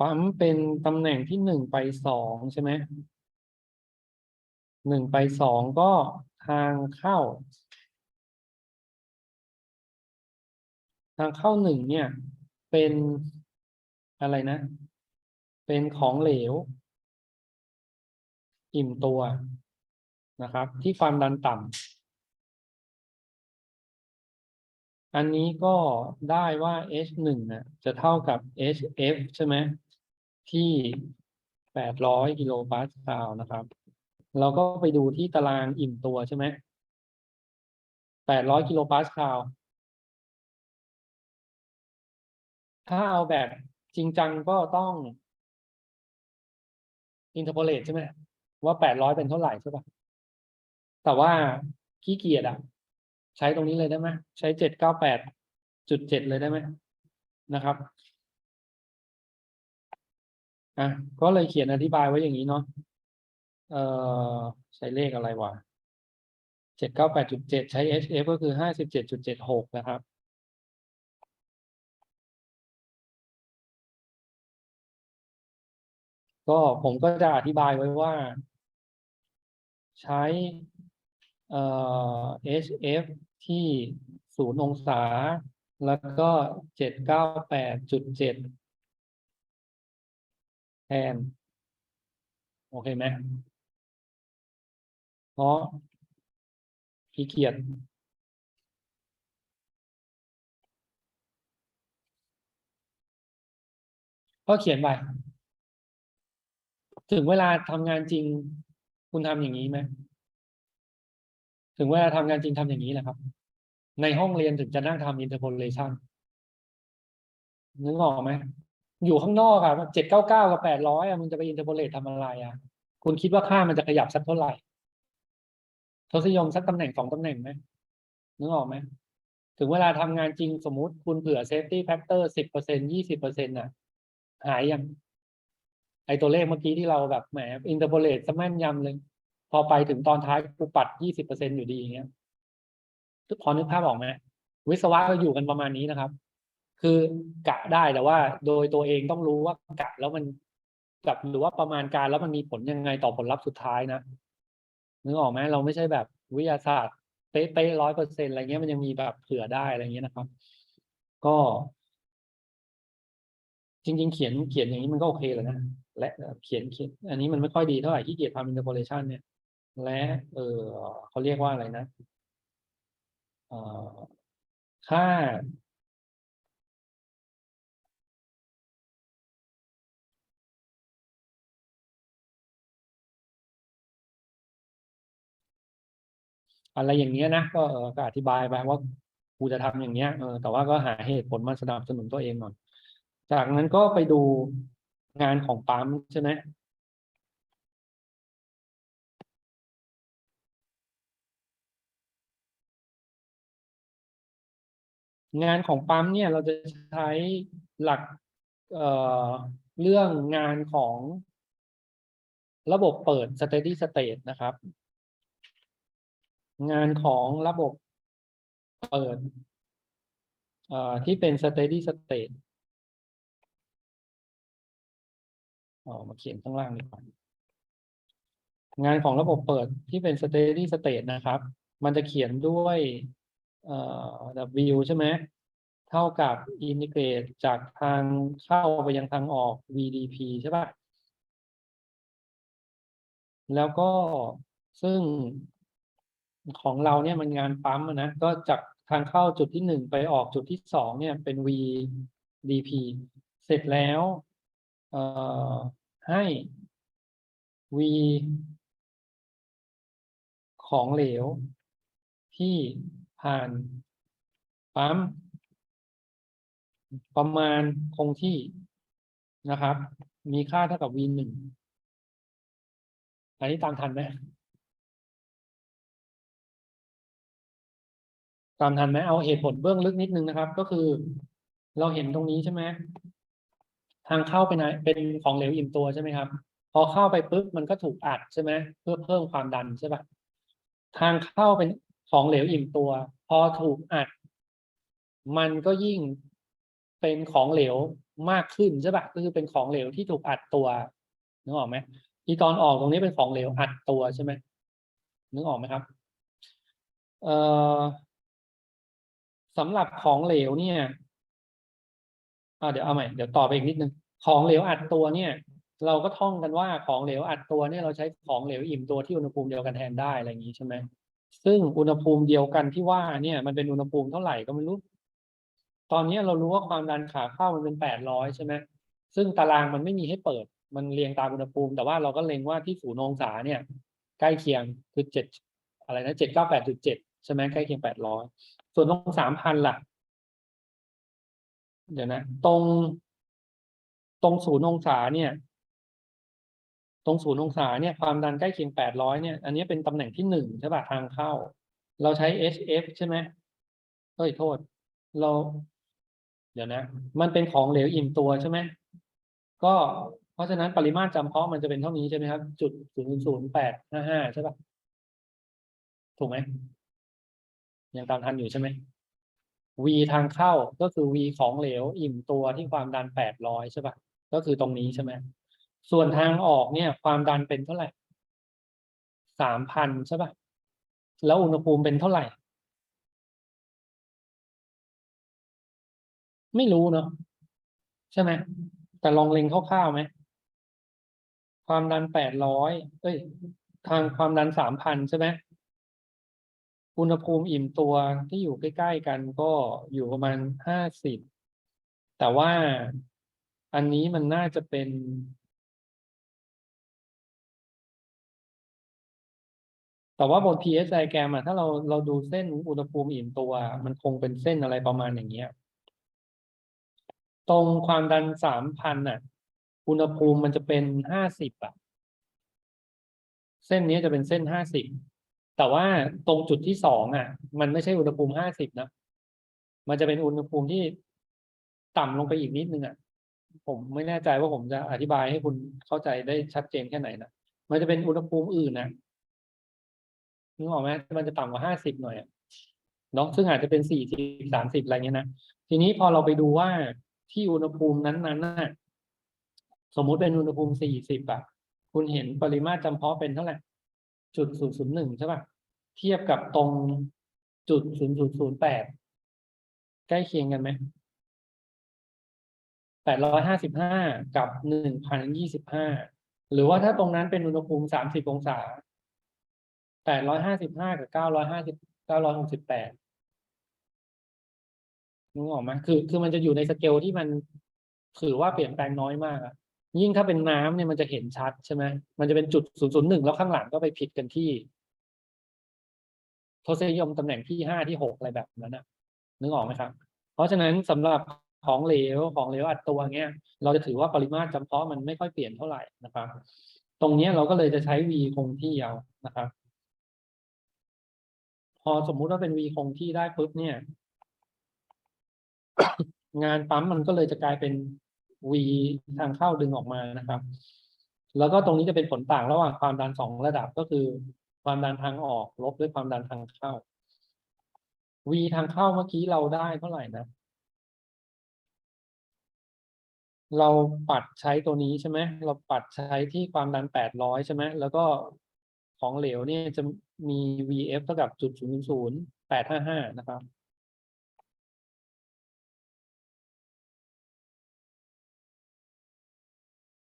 ปั๊มเป็นตำแหน่งที่หนึ่งไปสองใช่ไหมหนึ่งไปสองก็ทางเข้า ทางเข้าหนึ่งเนี่ย เป็นอะไรนะ เป็นของเหลว อิ่มตัวนะครับ ที่ความดันต่ำอันนี้ก็ได้ว่า H หนึ่งน่ะจะเท่ากับ HF ใช่ไหม ที่แปดร้อยกิโลปาสคาลนะครับ เราก็ไปดูที่ตารางอิ่มตัวใช่ไหมแปดร้อยกิโลปาสคาล ถ้าเอาแบบจริงจังก็ต้องอินเทอร์โพเลตใช่ไหมว่าแปดร้อยเป็นเท่าไหร่ใช่ปะแต่ว่าขี้เกียจอะ ใช้ตรงนี้เลยได้ไหมใช้เจ็ดเก้าแปดจุดเจ็ดเลยได้ไหมนะครับ อะก็เลยเขียนอธิบายไว้อย่างนี้เนาะเออใช้เลขอะไรวะเจ็ดเก้าแปดจุดเจ็ดใช้ HF ก็คือห้าสิบเจ็ดจุดเจ็ดหกนะครับก็ผมก็จะอธิบายไว้ว่า ใช้เอ่อ HF ที่ศูนย์องศา แล้วก็เจ็ดเก้าแปดจุดเจ็ด แทน โอเคไหมเพราะขี้เกียจก็เขียนไปถึงเวลาทำงานจริง คุณทำอย่างนี้ไหมถึงเวลาทำงานจริงทำอย่างนี้แหละครับ ในห้องเรียนถึงจะนั่งทำ interpolation นึกออกไหม อยู่ข้างนอกอะเจ็ดเก้าเก้ากับแปดร้อยอะมึงจะไป interpolate ทำอะไรอะคุณคิดว่าค่ามันจะขยับสักเท่าไหร่ทศนิยมสักตำแหน่งสองตำแหน่งไหมนึกออกไหมถึงเวลาทำงานจริงสมมุติคุณเผื่อ safety factor สิบเปอร์เซ็นยี่สิบเปอร์เซ็นต์น่ะ หายยัง ไอตัวเลขเมื่อกี้ที่เราแบบแหม interpolate ซะแม่นยำเลย พอไปถึงตอนท้ายกูปัดยี่สิบเปอร์เซ็นอยู่ดีอย่างเงี้ยทุกพอนึกภาพออกไหมวิศวะก็อยู่กันประมาณนี้นะครับ คือกะได้แต่ว่า โดยตัวเองต้องรู้ว่ากะแล้วมันกับหรือว่าประมาณการแล้วมันมีผลยังไงต่อผลลัพธ์สุดท้ายนะนึกออกไหมเราไม่ใช่แบบวิทยาศาสตร์เป๊ะๆร้อยเปอร์เซ็นอะไรเงี้ยมันยังมีแบบเผื่อได้อะไรเงี้ยนะครับ ก็ จริง ๆ เขียนเขียนอย่างนี้มันก็โอเคแหละนะและเขียนเขียน อันนี้มันไม่ค่อยดีเท่าไหร่ที่เกียจทำ interpolation เนี่ย และ เออเขาเรียกว่าอะไรนะเออค่า อะไรอย่างเงี้ยนะก็อก็อธิบายไปว่ากูจะทำอย่างเงี้ยเออแต่ว่าก็หาเหตุผลมาสนับสนุนตัวเองหน่อยจากนั้นก็ไปดูงานของปั๊มใช่ไหมงานของปั๊มเนี่ยเราจะใช้หลักเเรื่องงานของระบบเปิด steady state นะครับ งานของระบบเปิดที่เป็น steady state อ๋อมาเขียนข้างล่างดีกว่างานของระบบเปิดที่เป็น steady state นะครับ มันจะเขียนด้วยเอ่อ W ใช่ไหมเท่ากับ integrate จากทางเข้าไปยังทางออก VDP ใช่ปะแล้วก็ซึ่ง ของเราเนี่ยมันงานปั๊มนะก็จากทางเข้าจุดที่หนึ่งไปออกจุดที่สองเนี่ยเป็น VDP เสร็จแล้วเอ่อให้ V ของเหลว ที่ผ่านปั๊มประมาณคงที่นะครับ มีค่าเท่ากับ V หนึ่งอันนี้ตามทันไหม ตามทันไหมเอาเหตุผลเบื้องลึกนิดนึงนะครับ ก็คือ เราเห็นตรงนี้ใช่ไหมทางเข้าไปในเป็นของเหลวอิ่มตัวใช่ไหมครับ พอเข้าไปปุ๊บมันก็ถูกอัดใช่ไหมเพื่อเพิ่มความดันใช่ปะทางเข้าเป็นของเหลวอิ่มตัว พอถูกอัด มันก็ยิ่งเป็นของเหลวมากขึ้นใช่ปะก็คือเป็นของเหลวที่ถูกอัดตัวนึกออกไหมที่ตอนออกตรงนี้เป็นของเหลวอัดตัวใช่ไหมนึกออกไหมครับ เอ่อ สำหรับของเหลวเนี่ยอ่าเดี๋ยวเอาใหม่เดี๋ยวต่อไปอีกนิดนึงของเหลวอัดตัวเนี่ย เราก็ท่องกันว่าของเหลวอัดตัวเนี่ยเราใช้ของเหลวอิ่มตัวที่อุณหภูมิเดียวกันแทนได้อะไรอย่างนี้ใช่ไหมซึ่งอุณหภูมิเดียวกันที่ว่าเนี่ย มันเป็นอุณหภูมิเท่าไหร่ก็ไม่รู้ ตอนนี้เรารู้ว่าความดันขาเข้ามันเป็นแปดร้อยใช่ไหมซึ่งตารางมันไม่มีให้เปิด มันเรียงตามอุณหภูมิ แต่ว่าเราก็เล็งว่าที่ศูนย์องศาเนี่ย ใกล้เคียงคือเจ็ดอะไรนะเจ็ดเก้าแปดจุดเจ็ดใช่ไหมใกล้เคียงแปดร้อย ส่วนตรงสามพันล่ะ เดี๋ยวนะ ตรง ตรงศูนย์องศาเนี่ย ตรงศูนย์องศาเนี่ย ความดันใกล้เคียงแปดร้อยเนี่ย อันนี้เป็นตำแหน่งที่หนึ่งใช่ป่ะทางเข้า เราใช้ HF ใช่ไหมเฮ้ยโทษ เรา เดี๋ยวนะ มันเป็นของเหลวอิ่มตัวใช่ไหมก็เพราะฉะนั้นปริมาตรจำเพาะมันจะเป็นเท่านี้ใช่ไหมครับ จุดศูนย์ศูนย์แปดห้าห้าใช่ป่ะ ถูกไหม ยังตามทันอยู่ใช่ไหม V ทางเข้าก็คือ V ของเหลวอิ่มตัวที่ความดันแปดร้อยใช่ป่ะก็คือตรงนี้ใช่ไหมส่วนทางออกเนี่ย ความดันเป็นเท่าไหร่สามพันใช่ป่ะแล้วอุณหภูมิเป็นเท่าไหร่ ไม่รู้เนาะใช่ไหมแต่ลองเล็งคร่าวๆไหมความดันแปดร้อยเอ้ย ทางความดันสามพันใช่ไหม อุณหภูมิอิ่มตัวที่อยู่ใกล้ๆกันก็อยู่ประมาณห้าสิบแต่ว่าอันนี้มันน่าจะเป็น แต่ว่าบน pH diagram อะถ้าเราเราดูเส้นอุณหภูมิอิ่มตัว มันคงเป็นเส้นอะไรประมาณอย่างเงี้ย ตรงความดันสามพันอะ อุณหภูมิมันจะเป็นห้าสิบอะ เส้นนี้จะเป็นเส้นห้าสิบ แต่ว่าตรงจุดที่สองอะ มันไม่ใช่อุณหภูมิห้าสิบนะ มันจะเป็นอุณหภูมิที่ต่ำลงไปอีกนิดนึงอะ ผมไม่แน่ใจว่าผมจะอธิบายให้คุณเข้าใจได้ชัดเจนแค่ไหนนะมันจะเป็นอุณหภูมิอื่นนะนึกออกไหมมันจะต่ำกว่าห้าสิบหน่อยอะเนาะซึ่งอาจจะเป็นสี่สิบสามสิบอะไรเงี้ยนะทีนี้พอเราไปดูว่าที่อุณหภูมินั้นๆน่ะสมมุติเป็นอุณหภูมิสี่สิบอะคุณเห็นปริมาตรจำเพาะเป็นเท่าไหร่ จุดศูนย์ศูนย์หนึ่งใช่ป่ะเทียบกับตรงจุดศูนย์ศูนย์ศูนย์แปดใกล้เคียงกันไหมแปดร้อยห้าสิบห้ากับหนึ่งพันยี่สิบห้าหรือว่าถ้าตรงนั้นเป็นอุณหภูมิสามสิบองศาแปดร้อยห้าสิบห้ากับเก้าร้อยห้าสิบเก้าร้อยหกสิบแปดนึกออกไหมคือ คือมันจะอยู่ในสเกลที่มันถือว่าเปลี่ยนแปลงน้อยมากอะ ยิ่งถ้าเป็นน้ำเนี่ยมันจะเห็นชัดใช่ไหมมันจะเป็นจุดศูนย์ศูนย์หนึ่งแล้วข้างหลังก็ไปผิดกันที่ทศนิยมตำแหน่งที่ห้าที่หกอะไรแบบนั้นนะนึกออกไหมครับ เพราะฉะนั้นสำหรับของเหลวของเหลวอัดตัวเนี้ย เราจะถือว่าปริมาตรจำเพาะมันไม่ค่อยเปลี่ยนเท่าไหร่นะครับ ตรงเนี้ยเราก็เลยจะใช้ V คงที่เอานะครับ พอสมมุติว่าเป็น V คงที่ได้ปุ๊บเนี่ย งานปั๊มมันก็เลยจะกลายเป็น V ทางเข้าดึงออกมานะครับ แล้วก็ตรงนี้จะเป็นผลต่างระหว่างความดันสองระดับก็คือ ความดันทางออกลบด้วยความดันทางเข้า V ทางเข้าเมื่อกี้เราได้เท่าไหร่นะเราปัดใช้ตัวนี้ใช่ไหม เราปัดใช้ที่ความดันแปดร้อยใช่ไหม แล้วก็ของเหลวเนี่ยจะมี VF เท่ากับจุดศูนย์ศูนย์แปดห้าห้านะครับ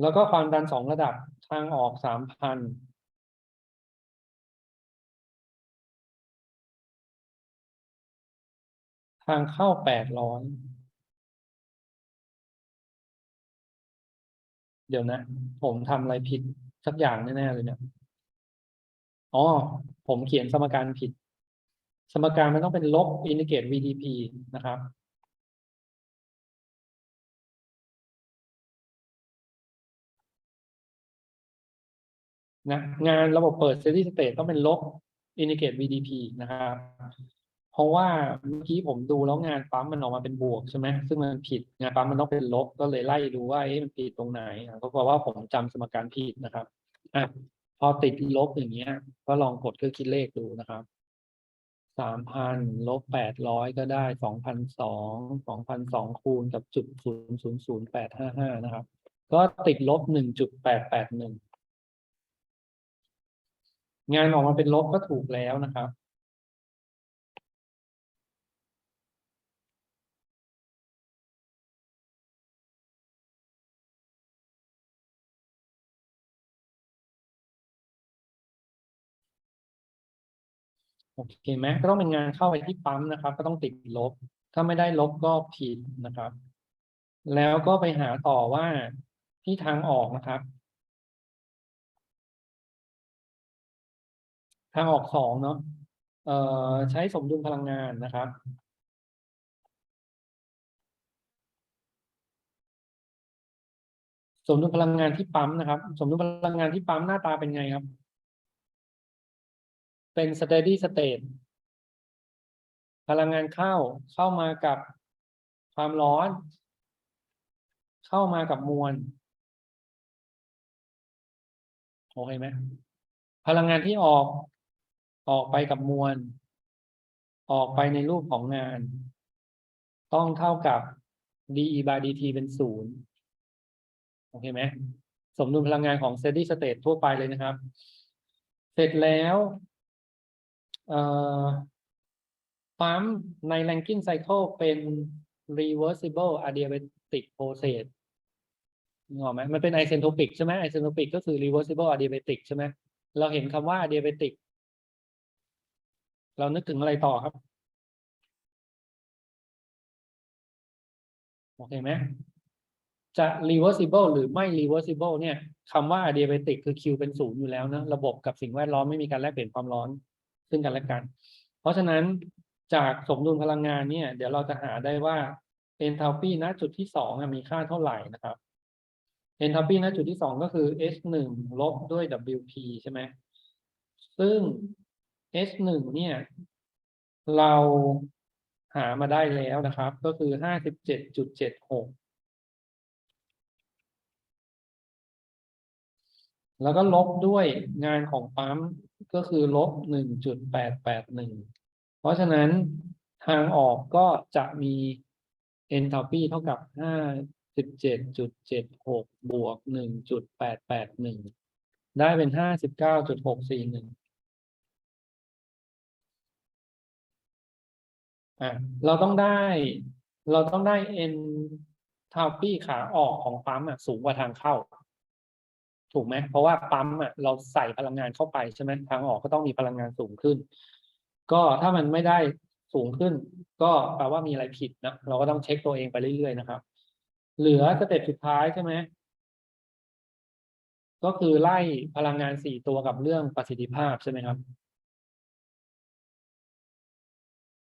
แล้วก็ความดันสองระดับทางออกสามพันทางเข้าแปดร้อยเดี๋ยวนะ ผมทำอะไรผิดสักอย่างแน่ๆเลยเนี่ย อ๋อ ผมเขียนสมการผิด สมการมันต้องเป็นลบอินทิเกรต VDP นะครับ นะงานระบบเปิด steady state ต้องเป็นลบ indicate VDP นะครับ เพราะว่าเมื่อกี้ผมดูแล้วงานปั๊มมันออกมาเป็นบวกใช่ไหมซึ่งมันผิดงานปั๊มมันต้องเป็นลบก็เลยไล่ดูว่าเอ๊ะมันผิดตรงไหนก็เพราะว่าผมจำสมการผิดนะครับอะพอติดลบอย่างเงี้ย ก็ลองกดเครื่องคิดเลขดูนะครับสามพันลบแปดร้อยก็ได้สองพันสองสองพันสองคูณกับจุดศูนย์ศูนย์ศูนย์แปดห้าห้านะครับ ก็ติดลบหนึ่งจุดแปดแปดหนึ่ง งานออกมาเป็นลบก็ถูกแล้วนะครับโอเคไหมก็ต้องเป็นงานเข้าไปที่ปั๊มนะครับ ก็ต้องติดลบ ถ้าไม่ได้ลบก็ผิดนะครับ แล้วก็ไปหาต่อว่าที่ทางออกนะครับ ทางออกสองเนาะเอ่อใช้สมดุลพลังงานนะครับ สมดุลพลังงานที่ปั๊มนะครับ สมดุลพลังงานที่ปั๊มหน้าตาเป็นไงครับ เป็น steady state พลังงานเข้าเข้ามากับความร้อน เข้ามากับมวลโอเคไหมพลังงานที่ออก ออกไปกับมวล ออกไปในรูปของงาน ต้องเท่ากับ dE by dt เป็นศูนย์โอเคไหมสมดุลพลังงานของ steady state ทั่วไปเลยนะครับ เสร็จแล้วปั๊มใน Rankine cycle เป็น reversible adiabatic process นึกอไหมมันเป็น isentropic ใช่ไหม isentropic ก็คือ reversible adiabatic ใช่ไหมเราเห็นคำว่า adiabatic เรานึกถึงอะไรต่อครับ โอเคไหมจะ reversible หรือไม่ reversible เนี่ยคำว่า adiabatic คือ Q เป็นศูนย์อยู่แล้วนะ ระบบกับสิ่งแวดล้อมไม่มีการแลกเปลี่ยนความร้อนซึ่งกันและกัน เพราะฉะนั้นจากสมดุลพลังงานเนี่ย เดี๋ยวเราจะหาได้ว่า enthalpy ณจุดที่สองมีค่าเท่าไหร่นะครับ enthalpy ณจุดที่สองก็คือ H หนึ่งลบด้วย WP ใช่ไหมซึ่ง H หนึ่งเนี่ย เราหามาได้แล้วนะครับ ก็คือห้าสิบเจ็ดจุดเจ็ดหกแล้วก็ลบด้วยงานของปั๊มก็คือลบหนึ่งจุดแปดแปดหนึ่งเพราะฉะนั้นทางออกก็จะมี enthalpy เท่ากับห้าสิบเจ็ดจุดเจ็ดหกบวกหนึ่งจุดแปดแปดหนึ่งได้เป็นห้าสิบเก้าจุดหกสี่หนึ่ง อะเราต้องได้ เราต้องได้ enthalpy ขาออกของปั๊มอะสูงกว่าทางเข้า ถูกไหมเพราะว่าปั๊มอะเราใส่พลังงานเข้าไปใช่ไหมทางออกก็ต้องมีพลังงานสูงขึ้น ก็ถ้ามันไม่ได้สูงขึ้น ก็แปลว่ามีอะไรผิดนะเราก็ต้องเช็คตัวเองไปเรื่อยๆนะครับ เหลือสเต็ปสุดท้ายใช่ไหมก็คือไล่พลังงานสี่ตัวกับเรื่องประสิทธิภาพใช่ไหมครับ